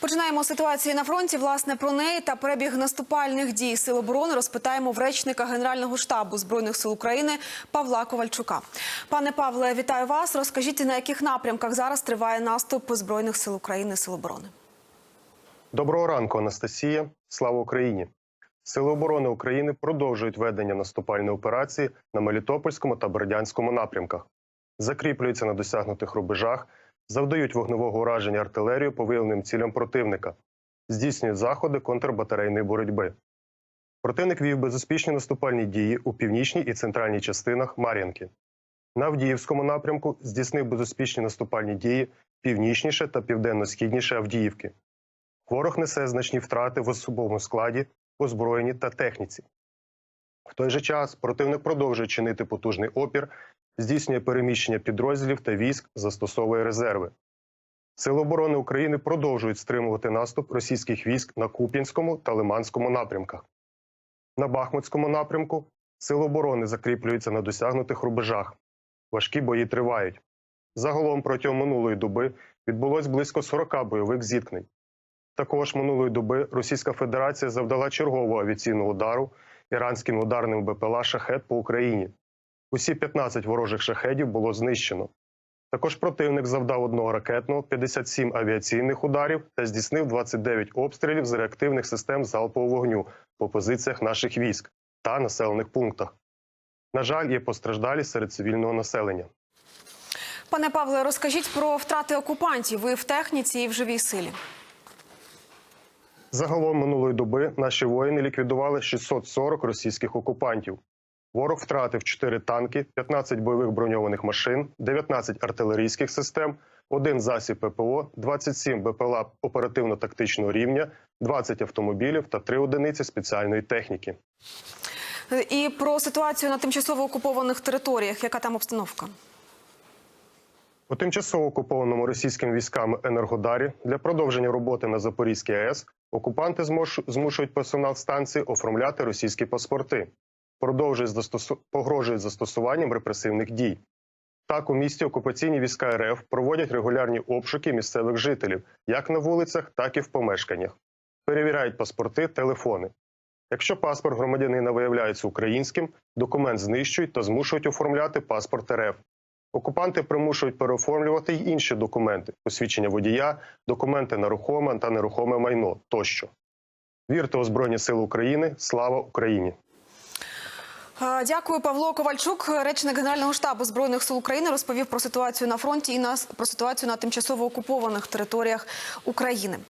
Починаємо з ситуації на фронті. Власне про неї та перебіг наступальних дій сил оборони розпитаємо в речника Генерального штабу збройних сил України Павла Ковальчука. Пане Павле, вітаю вас. Розкажіть, на яких напрямках зараз триває наступ збройних сил України сил оборони. Доброго ранку, Анастасія. Слава Україні! Сили оборони України продовжують ведення наступальної операції на Мелітопольському та Бердянському напрямках, закріплюються на досягнутих рубежах, завдають вогневого ураження артилерію по виявленим цілям противника, здійснюють заходи контрбатарейної боротьби. Противник вів безуспішні наступальні дії у північній і центральній частинах Мар'янки. На Авдіївському напрямку здійснив безуспішні наступальні дії північніше та південно-східніше Авдіївки. Ворог несе значні втрати в особовому складі, озброєнні та техніці. В той же час противник продовжує чинити потужний опір, здійснює переміщення підрозділів та військ, застосовує резерви. Сили оборони України продовжують стримувати наступ російських військ на Куп'янському та Лиманському напрямках. На Бахмутському напрямку сили оборони закріплюються на досягнутих рубежах. Важкі бої тривають. Загалом протягом минулої доби відбулось близько 40 бойових зіткнень. Також минулої доби Російська Федерація завдала чергового авіаційного удару іранським ударним БПЛА «Шахет» по Україні. Усі 15 ворожих шахедів було знищено. Також противник завдав одного ракетного, 57 авіаційних ударів та здійснив 29 обстрілів з реактивних систем залпового вогню по позиціях наших військ та населених пунктах. На жаль, є постраждалі серед цивільного населення. Пане Павле, розкажіть про втрати окупантів. Ви в техніці і в живій силі. Загалом минулої доби наші воїни ліквідували 640 російських окупантів. Ворог втратив 4 танки, 15 бойових броньованих машин, 19 артилерійських систем, один засіб ППО, 27 БПЛА оперативно-тактичного рівня, 20 автомобілів та 3 одиниці спеціальної техніки. І про ситуацію на тимчасово окупованих територіях. Яка там обстановка? У тимчасово окупованому російськими військами Енергодарі для продовження роботи на Запорізькій АЕС окупанти змушують персонал станції оформляти російські паспорти, продовжують застосу... погрожують застосуванням репресивних дій. Так, у місті окупаційні війська РФ проводять регулярні обшуки місцевих жителів як на вулицях, так і в помешканнях. Перевіряють паспорти, телефони. Якщо паспорт громадянина виявляється українським, документ знищують та змушують оформляти паспорт РФ. Окупанти примушують переоформлювати й інші документи: посвідчення водія, документи на рухоме та нерухоме майно тощо. Вірте у Збройні Сили України! Слава Україні! Дякую, Павло Ковальчук, речник Генерального штабу збройних сил України, розповів про ситуацію на фронті і на про ситуацію на тимчасово окупованих територіях України.